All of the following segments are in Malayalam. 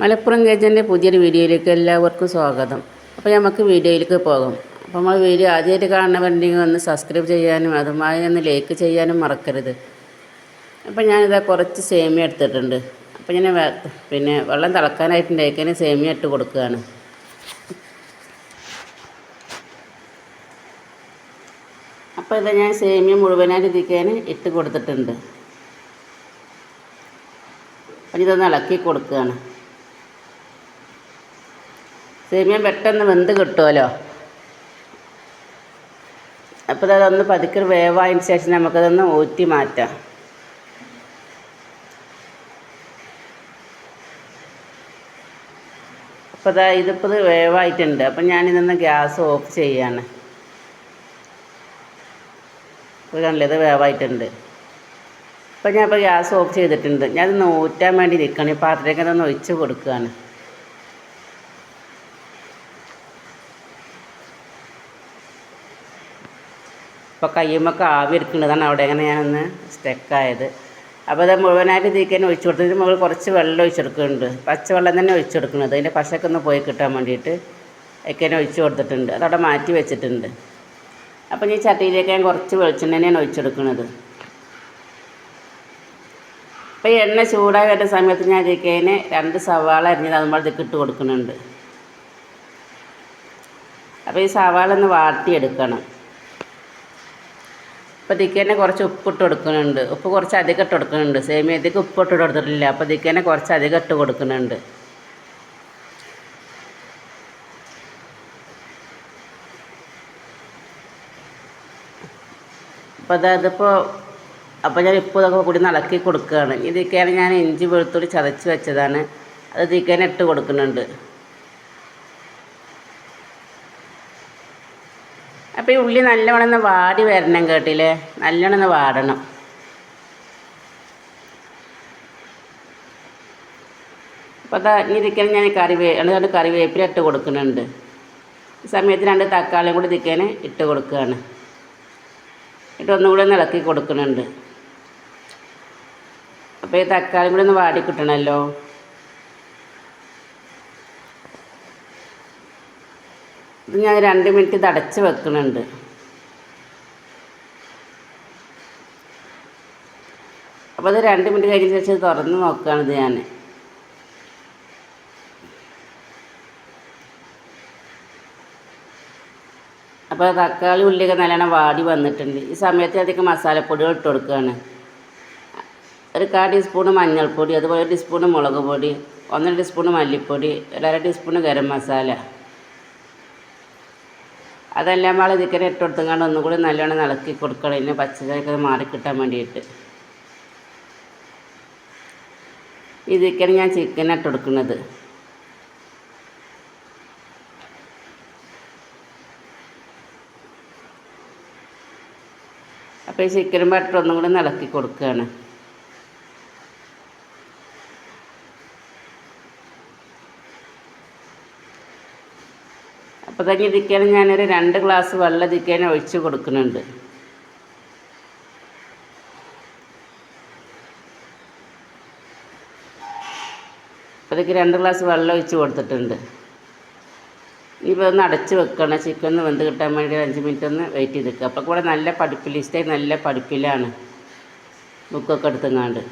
മലപ്പുറം ഗേജന്റെ പുതിയൊരു വീഡിയോയിലേക്ക് എല്ലാവർക്കും സ്വാഗതം. അപ്പോൾ നമുക്ക് വീഡിയോയിലേക്ക് പോകും. അപ്പോൾ നമ്മൾ വീഡിയോ ആദ്യമായിട്ട് കാണണമെന്നുണ്ടെങ്കിൽ ഒന്ന് സബ്സ്ക്രൈബ് ചെയ്യാനും അതുമായി ഒന്ന് ലൈക്ക് ചെയ്യാനും മറക്കരുത്. അപ്പോൾ ഞാനിതാ കുറച്ച് സേമിയ എടുത്തിട്ടുണ്ട്. അപ്പോൾ ഞാൻ പിന്നെ വെള്ളം തിളക്കാനായിട്ടുണ്ടാക്കിയതിന് സേമിയ ഇട്ട് കൊടുക്കുകയാണ്. അപ്പോൾ ഇതാ ഞാൻ സേമിയ മുഴുവനായിട്ട് ഇരിക്കാൻ ഇട്ട് കൊടുത്തിട്ടുണ്ട്. അപ്പം ഇതൊന്ന് ഇളക്കി കൊടുക്കുകയാണ്. സേമിയ പെട്ടെന്ന് വെന്ത് കിട്ടുമല്ലോ അപ്പോൾ അതൊന്ന് പതുക്കെ വേവായതിന് ശേഷം നമുക്കതൊന്ന് ഊറ്റി മാറ്റാം. അപ്പോൾ ഇതാ ഇതിപ്പോൾ ഇത് വേവായിട്ടുണ്ട്. അപ്പം ഞാനിതൊന്ന് ഗ്യാസ് ഓഫ് ചെയ്യാണ്. ഇപ്പോൾ ഇത് വേവായിട്ടുണ്ട്. അപ്പം ഞാൻ ഇപ്പോൾ ഗ്യാസ് ഓഫ് ചെയ്തിട്ടുണ്ട്. ഞാനിത് ഊറ്റാൻ വേണ്ടി നിൽക്കണം ഈ പാത്രത്തിലേക്ക് അതൊന്ന് ഒഴിച്ച് കൊടുക്കുകയാണ്. ഇപ്പോൾ കയ്യുമൊക്കെ ആവി എടുക്കുന്നതാണ് അവിടെ. അങ്ങനെ ഞാനൊന്ന് സ്റ്റക്കായത് അപ്പോൾ അത് മുഴുവനായിട്ട് ഇതിലേക്ക് ഒഴിച്ചു കൊടുത്തതിന് മുകളിൽ കുറച്ച് വെള്ളം ഒഴിച്ചെടുക്കുന്നുണ്ട് പച്ചവെള്ളം തന്നെ ഒഴിച്ചെടുക്കുന്നത് അതിന്റെ പശക്കെ ഒന്ന് പോയി കിട്ടാൻ വേണ്ടിയിട്ട് ഒക്കെ ഒഴിച്ചു കൊടുത്തിട്ടുണ്ട്. അതവിടെ മാറ്റി വെച്ചിട്ടുണ്ട്. അപ്പോൾ ഈ ചട്ടിയിലേക്ക് ഞാൻ കുറച്ച് വെളിച്ചെണ്ണ തന്നെയാണ് ഒഴിച്ചെടുക്കുന്നത് അപ്പോൾ എണ്ണ ചൂടായി വരുന്ന സമയത്ത് ഞാൻ ഇതിലേക്ക് രണ്ട് സവാള അരിഞ്ഞത് അതുപോലെ ഇതൊക്കെ ഇട്ട് കൊടുക്കുന്നുണ്ട്. അപ്പോൾ ഈ സവാള ഒന്ന് വാട്ടിയെടുക്കണം. അപ്പോൾ ഇതിക്ക് തന്നെ കുറച്ച് ഉപ്പിട്ട് കൊടുക്കുന്നുണ്ട്. ഉപ്പ് കുറച്ച് അധികം ഇട്ട് കൊടുക്കുന്നുണ്ട്. സേമിയത്തേക്ക് ഉപ്പ് ഇട്ട് കൊടുത്തിട്ടില്ല. അപ്പോൾ ഇതിക്ക് തന്നെ കുറച്ച് അധികം ഇട്ട് കൊടുക്കുന്നുണ്ട്. അപ്പോൾ അതായതിപ്പോൾ അപ്പോൾ ഞാൻ ഇപ്പോൾ ഇതൊക്കെ കൂടി നടക്കി കൊടുക്കുകയാണ് ഇതിക്കാണ് ഞാൻ ഇഞ്ചി വെളുത്തുള്ളി ചതച്ച് വെച്ചതാണ്. അത് ഇതിക്കാൻ ഇട്ട് കൊടുക്കുന്നുണ്ട്. അപ്പോൾ ഈ ഉള്ളി നല്ലവണ്ണം ഒന്ന് വാടി വരണം കേട്ടില്ലേ? നല്ലോണം ഒന്ന് വാടണം. അപ്പോൾ അതാ ഇനി ഇതിക്കാൻ ഞാൻ കറിവേ രണ്ട് കറിവേപ്പില ഇട്ട് കൊടുക്കുന്നുണ്ട്. സമയത്ത് രണ്ട് തക്കാളിയും കൂടി ഇരിക്കാൻ ഇട്ട് കൊടുക്കുകയാണ് ഇട്ട് ഒന്നുകൂടെ ഒന്ന് ഇളക്കി കൊടുക്കുന്നുണ്ട്. അപ്പോൾ ഈ തക്കാളിയും കൂടി ഒന്ന് വാടി കിട്ടണമല്ലോ ഞാൻ രണ്ട് മിനിറ്റ് ഇത് അടച്ച് വെക്കുന്നുണ്ട് അപ്പോൾ അത് രണ്ട് മിനിറ്റ് കഴിഞ്ഞ ശേഷം തുറന്ന് നോക്കുകയാണിത് ഞാൻ അപ്പോൾ തക്കാളി ഉള്ളിയൊക്കെ നല്ലോണം വാടി വന്നിട്ടുണ്ട്. ഈ സമയത്ത് അധികം മസാലപ്പൊടികൾ ഇട്ട് കൊടുക്കുകയാണ് ഒരു കാ ടീസ്പൂണ് മഞ്ഞൾപ്പൊടി അതുപോലെ ഒരു ടീസ്പൂണ് മുളക് പൊടി ഒന്നര ടീസ്പൂണ് മല്ലിപ്പൊടി ഒരു അര ടീസ്പൂണ് ഗരം മസാല. അതെല്ലാം നമ്മൾ ഇതിക്കനെ ഇട്ട് കൊടുത്തുകൊണ്ട് ഒന്നും കൂടി നല്ലോണം ഇളക്കി കൊടുക്കണം. ഇതിന് അത് മാറി കിട്ടാൻ വേണ്ടിയിട്ട്. ഇതിക്കനെ ഞാൻ ചിക്കൻ ഇട്ട് കൊടുക്കുന്നത് അപ്പോൾ ഈ ചിക്കനും ബട്ടർ കൂടി ഇളക്കി കൊടുക്കുകയാണ് അപ്പോൾ തന്നെ ഞാനൊരു രണ്ട് ഗ്ലാസ് വെള്ളം ഇതിക്കാൻ ഒഴിച്ച് കൊടുക്കുന്നുണ്ട്. അപ്പോൾ രണ്ട് ഗ്ലാസ് വെള്ളം ഒഴിച്ച് കൊടുത്തിട്ടുണ്ട്. ഇനിയിപ്പോൾ ഒന്ന് അടച്ച് വെക്കണം. ചിക്കൻ ഒന്ന് വെന്ത് കിട്ടാൻ വേണ്ടി അഞ്ച് മിനിറ്റ് ഒന്ന് വെയിറ്റ് ചെയ്ത് നിൽക്കുക അപ്പോൾ കൂടെ നല്ല പഠിപ്പിൽ ഇഷ്ടമായി നല്ല പഠിപ്പിലാണ്. ബുക്കൊക്കെ എടുത്തങ്ങാണ്ട്.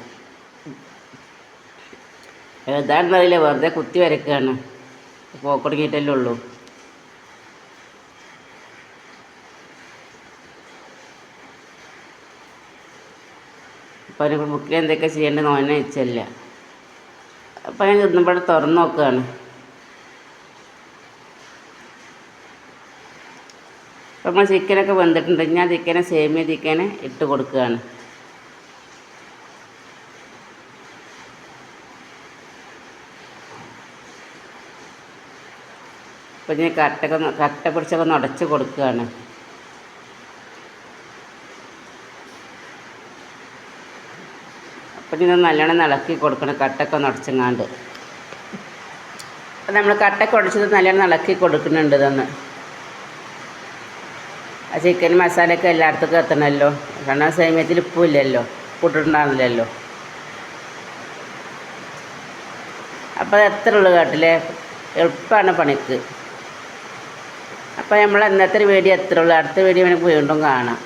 ഏതാണെന്നറിയില്ല. വെറുതെ കുത്തി വരക്കുകയാണ് പോക്കൊടുങ്ങിയിട്ടല്ലേ ഉള്ളൂ. അപ്പോൾ ഒരു ബുക്കിൽ എന്തൊക്കെ ചെയ്യേണ്ടത് നോനെ വെച്ചല്ല. അപ്പോൾ ഞാൻ ഇന്നിവിടെ തുറന്ന് നോക്കുകയാണ് അപ്പോൾ നമ്മൾ ചിക്കനൊക്കെ വെന്തിട്ടുണ്ട്. ഞാൻ ചിക്കനെ സേമിയ ചിക്കനെ ഇട്ട് കൊടുക്കുകയാണ് അപ്പോൾ ഞാൻ കട്ടൊക്കെ കട്ട പിടിച്ചൊക്കെ ഒന്ന് ഉടച്ച് കൊടുക്കുകയാണ് അപ്പം ഇത് നല്ലോണം ഇളക്കി കൊടുക്കണം. കട്ടൊക്കെ ഉടച്ചങ്ങാണ്ട്. അപ്പം നമ്മൾ കട്ടൊക്കെ ഉടച്ചത് നല്ലോണം ഇളക്കി കൊടുക്കുന്നുണ്ട് ഇതൊന്ന്. ആ ചിക്കൻ മസാലയൊക്കെ എല്ലായിടത്തേക്കും എത്തണമല്ലോ. കാരണം സേമിയത്തിൽ ഉപ്പില്ലല്ലോ ഉപ്പിട്ടിട്ടുണ്ടാകുന്നില്ലല്ലോ അപ്പോൾ അത് എത്ര ഉള്ളു കേട്ടില്ലേ എളുപ്പമാണ് പണിക്ക്. അപ്പോൾ നമ്മൾ ഇന്നത്തെ വീഡിയോ എത്ര ഉള്ളു? അടുത്ത വീഡിയോ നമുക്ക് വീണ്ടും കാണാം.